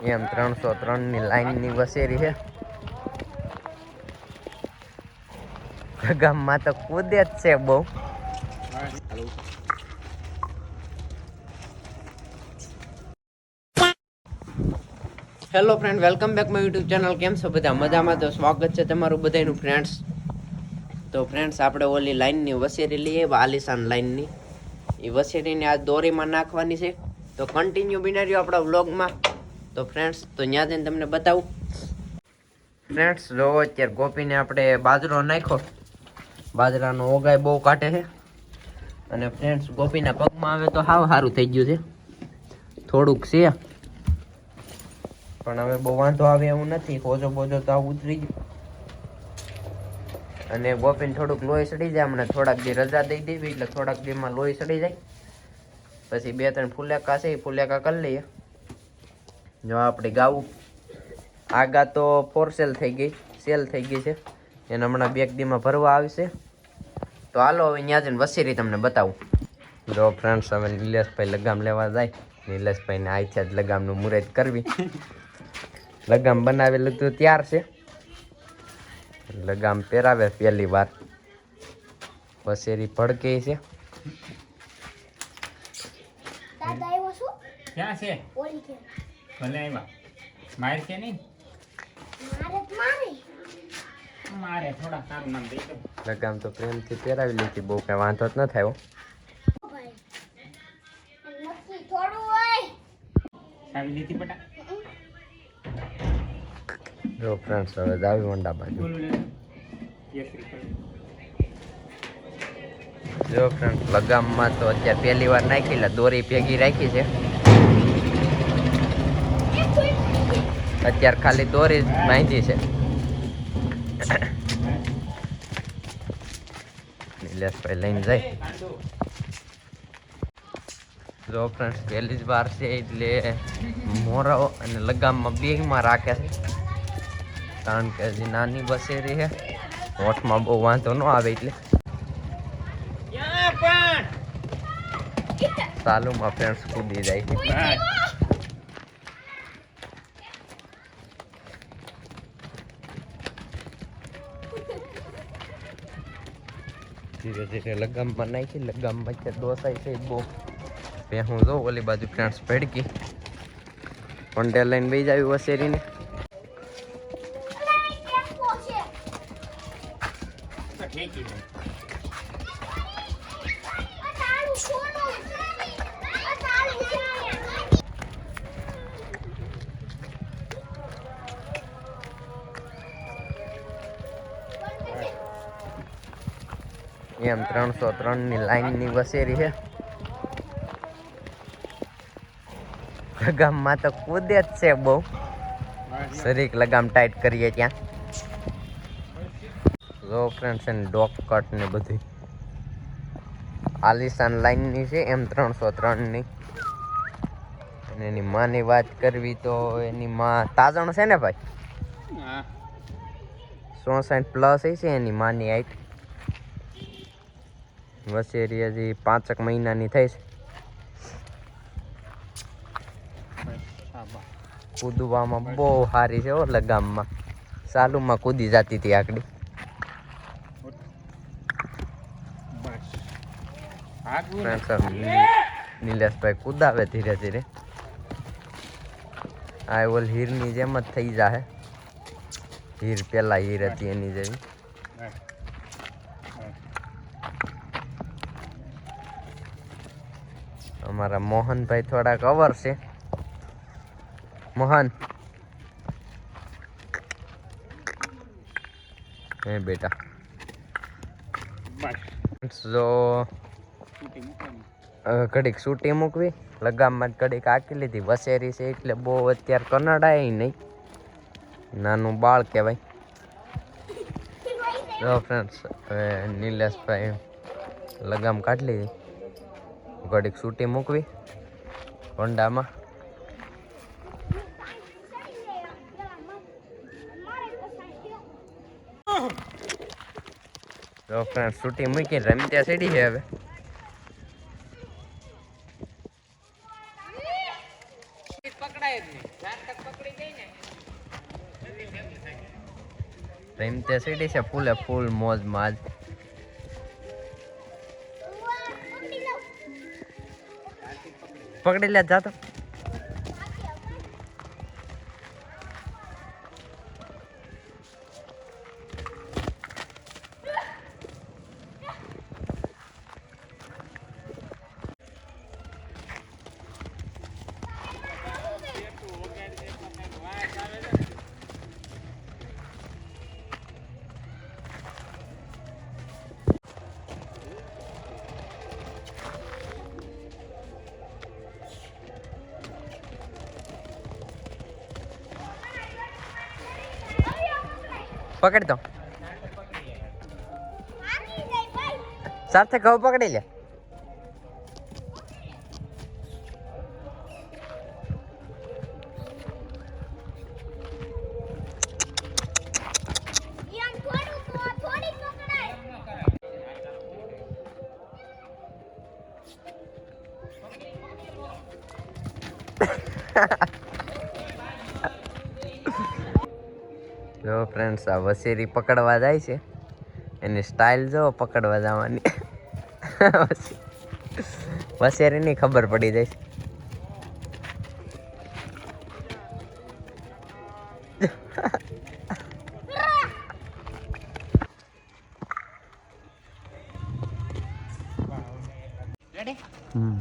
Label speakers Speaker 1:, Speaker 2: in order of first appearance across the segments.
Speaker 1: એમ ત્રણસો ત્રણની લાઈનની વસેરી છે. ગામમાં તો કૂદે જ છે બહુ. Hello friend welcome back my YouTube channel કેમ છો બધા? મજામાં તો સ્વાગત છે તમારું બધાનું ફ્રેન્ડ્સ તો ફ્રેન્ડ્સ આપણે ઓલી લાઈનની વસેરી લઈએ આલિશાન લાઈનની એ વસેરીને આ દોરીમાં નાખવાની છે. તો કન્ટિન્યુ બિનારીઓ આપણા વ્લોગમાં તો ફ્રેન્ડ્સ તો ત્યાં જઈને તમને બતાવું. ફ્રેન્ડ્સ જો અત્યારે ગોપીને આપણે બાજરો નાખ્યો. બાજરાનો ઓગાય બહુ કાઢે છે. અને ફ્રેન્ડ્સ ગોપીના પગમાં આવે તો હાવ સારું થઈ ગયું છે. થોડુંક છે. પણ હવે બહુ વાંધો આવે એવું નથી. કોજો બોજો તો આવું ઉતરી ગયું. અને ગોપીને થોડુંક લોહી સડી જાય. હમણાં થોડાક દી રજા દઈ દેવી એટલે થોડાક દીમાં લોહી સડી જાય. પછી બે ત્રણ ફુલેકા છે, એ ફૂલેકા કરી લઈએ. જો આપણે ગાવું. આગા તો ફોર સેલ થઈ ગઈ સેલ થઈ ગઈ છે. એને હમણાં બેગ દીમાં ભરવા આવશે. તો હાલો હવે ત્યાં જઈને વસેરી તમને બતાવું. જો ફ્રેન્ડ્સ હવે નિલેશભાઈ લગામ લેવા જાય. નિલેશભાઈને આઈથા જ લગામનું મુરત કરવી. લગામ બનાવેલું તો તૈયાર છે. લગામ પહેરાવે પહેલી વાર. વસેરી ભડકે છે?
Speaker 2: ક્યાં છે?
Speaker 3: ઓલી કે.
Speaker 2: ભલે આવ્યા મારે છે નહીં?
Speaker 3: મારે જ મારે.
Speaker 2: મારે થોડા સારું નામ દઈ દો
Speaker 1: લગામ તો પ્રેમથી પહેરાવી લીધી બહુ કઈ વાંધો જ ન થયો
Speaker 2: આવી લીધી બટા.
Speaker 1: જો ફ્રેન્ડ્સ હવે જાવી વંડા બાજુ. જો ફ્રેન્ડ લગામમાં તો અત્યારે પહેલી વાર નાખી એટલે દોરી ભેગી રાખી છે. અત્યારે ખાલી દોરી માહિતી છે. નિલેશભાઈ લઈને જાય. જો ફ્રેન્ડ્સ પહેલી જ વાર છે એટલે મોરાઓ અને લગામમાં બેગમાં રાખે છે. કારણ કે હજી નાની બસેરી છે. હોઠમાં બહુ વાંધો ન આવે એટલે. ચાલુમાં ફ્રેન્ડ્સ કૂદી જાય. છે ધીરે ધીરે લગામમાં નાખી લગામમાં અત્યારે દોસાઈ છે બહુ. બે હું જોઉં, ઓલી બાજુ ફ્રેન્ડ્સ ભડકી. પંડેલ લઈને જ આવ્યું વસેરીને. એમ ત્રણસો ત્રણની લાઈનની વસેરી છે. લગામમાં તો કૂદે જ છે બહુ. શરીક લગામ ટાઈટ કરીએ ત્યાં. જો ફ્રેન્ડ્સ એને ડોક કટ ને બધી. આલિશાન લાઈનની છે એમ ત્રણસો ત્રણની અને એની માની વાત કરવી તો એની માં તાજણ છે ને ભાઈ? સોસાઠ પ્લસ છે એની માની હાઈટ વસેરી હજી પાંચક મહિનાની થઈ છે. કૂદવામાં બહુ સારી છે હો લગામમાં સાલુમાં કૂદી જતી હતી આકડી. નિલેશભાઈ કુદાવે ધીરે ધીરે. આ ઓલ હીરની જેમ જ થઈ જાય હીર પેલા હીર હતી એની જેવી
Speaker 2: બસ. બસ.
Speaker 1: અમારા મોહનભાઈ થોડાક અવર છે. મોહન. હે બેટા. જો ઘડીક સૂટી મૂકવી. લગામમાં ઘડીક આકી લીધી. વસેરી છે એટલે બહુ અત્યારે કનડાય નહીં. નાનું બાળ કહેવાય. જો ફ્રેન્ડ્સ હવે નિલેશભાઈ લગામ કાઢી લીધી. ઘડીક સૂટી મૂકવી હોન્ડામાં. તો ફ્રેન્ડ સૂટી મૂકી રમત્યા સીડી છે હવે. તે સીડી છે, ફૂલે ફૂલ મોજ માજ.
Speaker 3: પકડી
Speaker 1: લે જાતો પકડ તો. સાથે ઘઉં પકડી લે
Speaker 3: Ha ha તો-
Speaker 1: જો ફ્રેન્ડ્સ આ વસેરી પકડવા જાય છે. એની સ્ટાઇલ જો પકડવા જવાની. વસેરીની ખબર પડી જાય. છે હમ.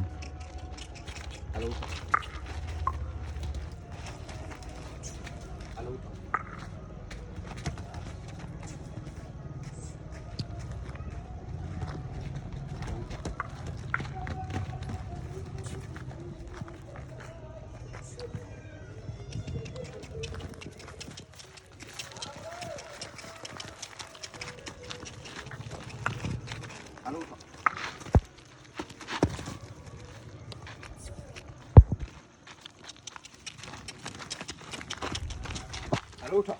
Speaker 2: ઉઠો.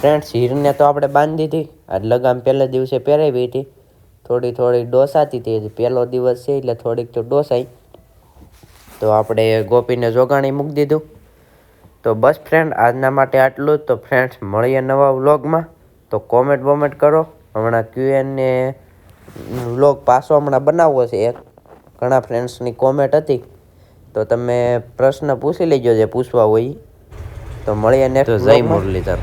Speaker 1: ફ્રેન્ડ્સ હીરને તો આપણે બાંધી હતી આજ લગામ પહેલા દિવસે પહેરાવી હતી. થોડી થોડી ડોસાતી હતી. પહેલો દિવસ છે એટલે થોડીક તો ડોસાઈ તો આપણે ગોપીને જોગાણી મૂકી દીધું. તો બસ ફ્રેન્ડ આજના માટે આટલું જ. તો ફ્રેન્ડ્સ મળીએ નવા વ્લોગમાં. તો કોમેન્ટ બોમેન્ટ કરો. હમણાં ક્યુએન ને વ્લોગ પાછો હમણાં બનાવવો છે. એક ઘણા ફ્રેન્ડ્સની કોમેન્ટ હતી. તો તમે પ્રશ્ન પૂછી લેજો જે પૂછવા હોય. તો મળીએ નેક્સ્ટ જય મુરલીધર